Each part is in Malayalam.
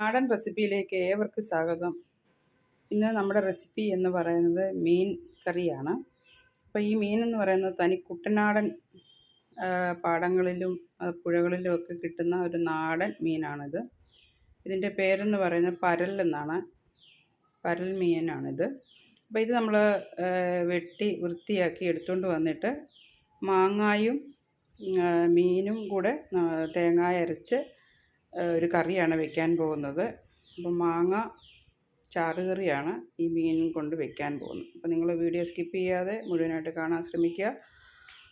നാടൻ റെസിപ്പിയിലേക്ക് ഏവർക്കും സ്വാഗതം. ഇന്ന് നമ്മുടെ റെസിപ്പി എന്ന് പറയുന്നത് മീൻ കറിയാണ്. അപ്പോൾ ഈ മീൻ എന്ന് പറയുന്നത് തനി കുട്ടനാടൻ പാടങ്ങളിലും പുഴകളിലും ഒക്കെ കിട്ടുന്ന ഒരു നാടൻ മീനാണിത്. ഇതിന്റെ പേരെന്ന് പറയുന്നത് പരൽ എന്നാണ്. പരൽ മീനാണിത്. അപ്പോൾ ഇത് നമ്മൾ വെട്ടി വൃത്തിയാക്കി എടുത്തുകൊണ്ട് വന്നിട്ട് മാങ്ങായും മീനും കൂടെ തേങ്ങ അരച്ച് ഒരു കറിയാണ് വെക്കാൻ പോകുന്നത്. അപ്പം മാങ്ങ ചാറ് കറിയാണ് ഈ മീൻ കൊണ്ട് വെക്കാൻ പോകുന്നത്. അപ്പോൾ നിങ്ങൾ വീഡിയോ സ്കിപ്പ് ചെയ്യാതെ മുഴുവനായിട്ട് കാണാൻ ശ്രമിക്കുക.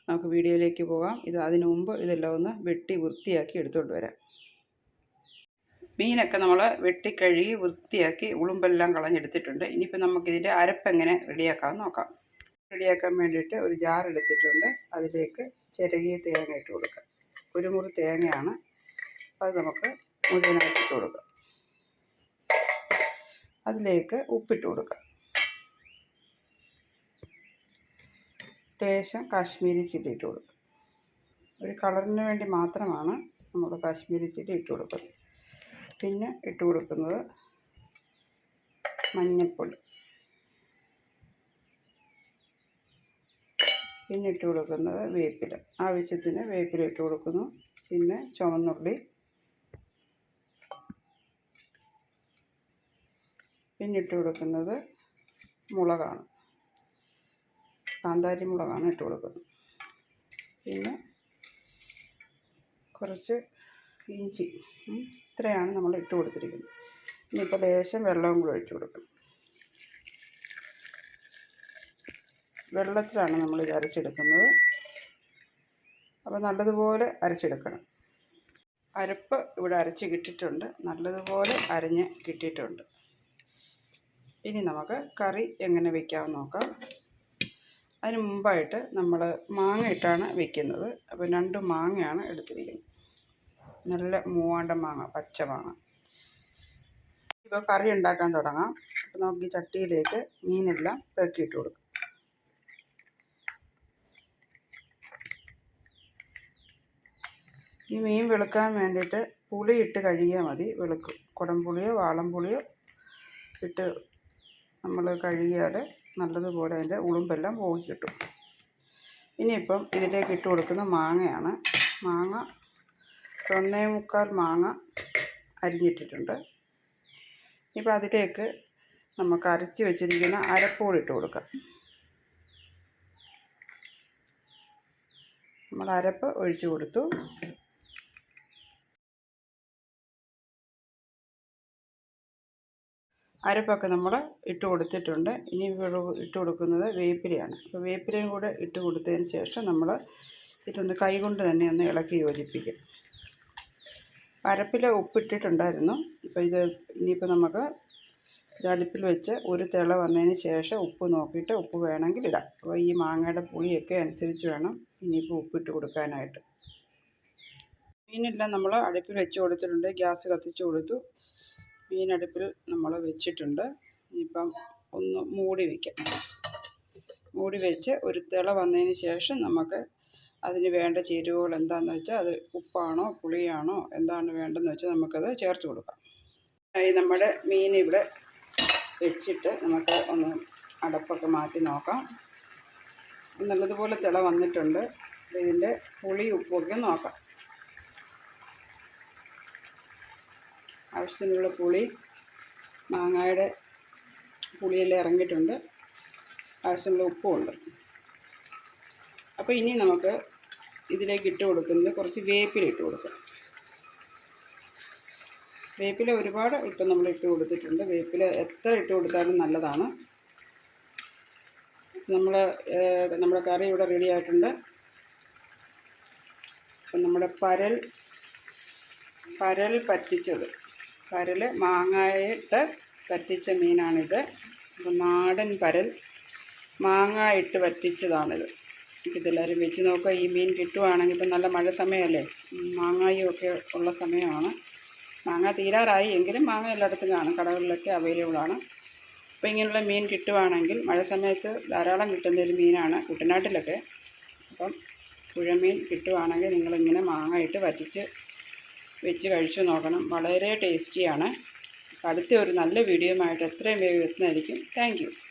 നമുക്ക് വീഡിയോയിലേക്ക് പോകാം. ഇത് അതിനു മുമ്പ് ഇതെല്ലാം ഒന്ന് വെട്ടി വൃത്തിയാക്കി എടുത്തുകൊണ്ട് വരാം. മീനൊക്കെ നമ്മൾ വെട്ടി കഴുകി വൃത്തിയാക്കി ഉളുമ്പെല്ലാം കളഞ്ഞെടുത്തിട്ടുണ്ട്. ഇനിയിപ്പോൾ നമുക്കിതിന്റെ അരപ്പെങ്ങനെ റെഡിയാക്കാൻ നോക്കാം. റെഡിയാക്കാൻ വേണ്ടിയിട്ട് ഒരു ജാർ എടുത്തിട്ടുണ്ട്. അതിലേക്ക് ചിരകിയ തേങ്ങ ഇട്ട് കൊടുക്കാം. ഒരു മുറി തേങ്ങയാണ് അത് നമുക്ക് മുഴുവനായിട്ട് ഇട്ട് കൊടുക്കാം. അതിലേക്ക് ഉപ്പിട്ട് കൊടുക്കാം. ലേശം കാശ്മീരി ചില്ലി ഇട്ട് കൊടുക്കുക ഒരു കളറിന് വേണ്ടി മാത്രമാണ് നമ്മൾ കാശ്മീരി ചില്ലി ഇട്ട് കൊടുക്കുന്നത്. പിന്നെ ഇട്ട് കൊടുക്കുന്നത് മഞ്ഞൾപ്പൊടി. പിന്നെ ഇട്ട് കൊടുക്കുന്നത് വേപ്പില. ആവശ്യത്തിന് വേപ്പില ഇട്ട് കൊടുക്കുന്നു. പിന്നെ ചുവന്നുള്ളി. പിന്നെ ഇട്ട് കൊടുക്കുന്നത് മുളകാണ്. കാന്താരി മുളകാണ് ഇട്ട് കൊടുക്കുന്നത്. പിന്നെ കുറച്ച് ഇഞ്ചി ഇത്രയാണ് നമ്മൾ ഇട്ട് കൊടുത്തിരിക്കുന്നത്. ഇനിയിപ്പോൾ ലേശം വെള്ളവും കൂടെ ഒഴിച്ചു കൊടുക്കണം. വെള്ളത്തിലാണ് നമ്മൾ ഇത് അരച്ചെടുക്കുന്നത്. അപ്പോൾ നല്ലതുപോലെ അരച്ചെടുക്കണം. അരപ്പ് ഇവിടെ അരച്ച് കിട്ടിയിട്ടുണ്ട്. നല്ലതുപോലെ അരഞ്ഞ് കിട്ടിയിട്ടുണ്ട്. ഇനി നമുക്ക് കറി എങ്ങനെ വെക്കാമെന്ന് നോക്കാം. അതിന് മുമ്പായിട്ട് നമ്മൾ മാങ്ങ ഇട്ടാണ് വെക്കുന്നത്. അപ്പോൾ രണ്ട് മാങ്ങയാണ് എടുത്തിരിക്കുന്നത്. നല്ല മൂവാണ്ട മാങ്ങ പച്ച മാങ്ങ. ഇപ്പോൾ കറി ഉണ്ടാക്കാൻ തുടങ്ങാം. അപ്പോൾ നമുക്ക് ഈ ചട്ടിയിലേക്ക് മീനെല്ലാം പെറുക്കിയിട്ട് കൊടുക്കാം. ഈ മീൻ വെളുക്കാൻ വേണ്ടിയിട്ട് പുളി ഇട്ട് കഴുകിയാൽ മതി. വെളുക്കും. കുടംപുളിയോ വാളംപുളിയോ ഇട്ട് നമ്മൾ കഴുകിയാൽ നല്ലതുപോലെ അതിന്റെ ഉളുമ്പെല്ലാം പോയി കിട്ടും. ഇനിയിപ്പം ഇതിലേക്ക് ഇട്ട് കൊടുക്കുന്ന മാങ്ങയാണ്. മാങ്ങ ഒന്നേ മുക്കാൽ മാങ്ങ അരിഞ്ഞിട്ടിട്ടുണ്ട്. ഇപ്പം അതിലേക്ക് നമുക്ക് അരച്ച് വെച്ചിരിക്കുന്ന അരപ്പൂടി ഇട്ട് കൊടുക്കാം. നമ്മൾ അരപ്പ് ഒഴിച്ചു കൊടുത്തു. അരപ്പൊക്കെ നമ്മൾ ഇട്ട് കൊടുത്തിട്ടുണ്ട്. ഇനി ഇട്ട് കൊടുക്കുന്നത് വേപ്പിലയാണ്. അപ്പോൾ വേപ്പിലയും കൂടെ ഇട്ട് കൊടുത്തതിന് ശേഷം നമ്മൾ ഇതൊന്ന് കൈകൊണ്ട് തന്നെ ഒന്ന് ഇളക്കി യോജിപ്പിക്കും. അരപ്പിൽ ഉപ്പിട്ടിട്ടുണ്ടായിരുന്നു. ഇപ്പോൾ ഇത് ഇനിയിപ്പോൾ നമുക്ക് ഇത് അടുപ്പിൽ വെച്ച് ഒരു തിള വന്നതിന് ശേഷം ഉപ്പ് നോക്കിയിട്ട് ഉപ്പ് വേണമെങ്കിൽ ഇടാം. അപ്പോൾ ഈ മാങ്ങയുടെ പുളിയൊക്കെ അനുസരിച്ച് വേണം ഇനിയിപ്പോൾ ഉപ്പിട്ട് കൊടുക്കാനായിട്ട്. മീനെല്ലാം നമ്മൾ അടുപ്പിൽ വെച്ച് കൊടുത്തിട്ടുണ്ട്. ഗ്യാസ് കത്തിച്ച് കൊടുത്തു. മീൻ അടുപ്പിൽ നമ്മൾ വെച്ചിട്ടുണ്ട്. ഇപ്പം ഒന്ന് മൂടി വയ്ക്കാം മൂടി വെച്ച് ഒരു തിള വന്നതിന് ശേഷം നമുക്ക് അതിന് വേണ്ട ചേരുവകൾ എന്താണെന്ന് വെച്ചാൽ അത് ഉപ്പാണോ പുളിയാണോ എന്താണ് വേണ്ടതെന്ന് വെച്ചാൽ നമുക്കത് ചേർത്ത് കൊടുക്കാം. ഈ നമ്മുടെ മീൻ ഇവിടെ വെച്ചിട്ട് നമുക്ക് ഒന്ന് അടപ്പൊക്കെ മാറ്റി നോക്കാം. നല്ലതുപോലെ തിള വന്നിട്ടുണ്ട്. ഇതിന്റെ പുളി ഉപ്പൊക്കെ നോക്കാം. ആവശ്യത്തിനുള്ള പുളി മാങ്ങയുടെ പുളിയെല്ലാം ഇറങ്ങിയിട്ടുണ്ട്. ആവശ്യമുള്ള ഉപ്പുമുണ്ട്. അപ്പോൾ ഇനി നമുക്ക് ഇതിലേക്ക് ഇട്ട് കൊടുക്കുന്നത് കുറച്ച് വേപ്പില ഇട്ട് കൊടുക്കാം. വേപ്പില ഒരുപാട് ഇപ്പം നമ്മൾ ഇട്ട് കൊടുത്തിട്ടുണ്ട്. വേപ്പില എത്ര ഇട്ട് കൊടുത്താലും നല്ലതാണ്. നമ്മൾ നമ്മുടെ കറി ഇവിടെ റെഡി ആയിട്ടുണ്ട്. നമ്മുടെ പരൽ പരൽ പറ്റിച്ചത്. പരൽ മാങ്ങായിട്ട് വറ്റിച്ച മീനാണിത്. നാടൻ പരൽ. മാങ്ങായിട്ട് വറ്റിച്ചതാണിത്. ഇതെല്ലാവരും വെച്ച് നോക്കുക. ഈ മീൻ കിട്ടുവാണെങ്കിൽ ഇപ്പം നല്ല മഴ സമയമല്ലേ? മാങ്ങായും ഒക്കെ ഉള്ള സമയമാണ്. മാങ്ങ തീരാറായി എങ്കിലും മാങ്ങ എല്ലായിടത്തും കാണും. കടകളിലൊക്കെ അവൈലബിൾ ആണ്. അപ്പോൾ ഇങ്ങനെയുള്ള മീൻ കിട്ടുവാണെങ്കിൽ മഴ സമയത്ത് ധാരാളം കിട്ടുന്ന ഒരു മീനാണ് കുട്ടനാട്ടിലൊക്കെ. അപ്പം പുഴമീൻ കിട്ടുവാണെങ്കിൽ നിങ്ങളിങ്ങനെ മാങ്ങ ഇട്ട് വറ്റിച്ച് വെച്ച് കഴിച്ചു നോക്കണം. വളരെ ടേസ്റ്റിയാണ്. അടുത്ത ഒരു നല്ല വീഡിയോയുമായിട്ട് എത്രയും വേഗം എത്തുന്നതായിരിക്കും. താങ്ക്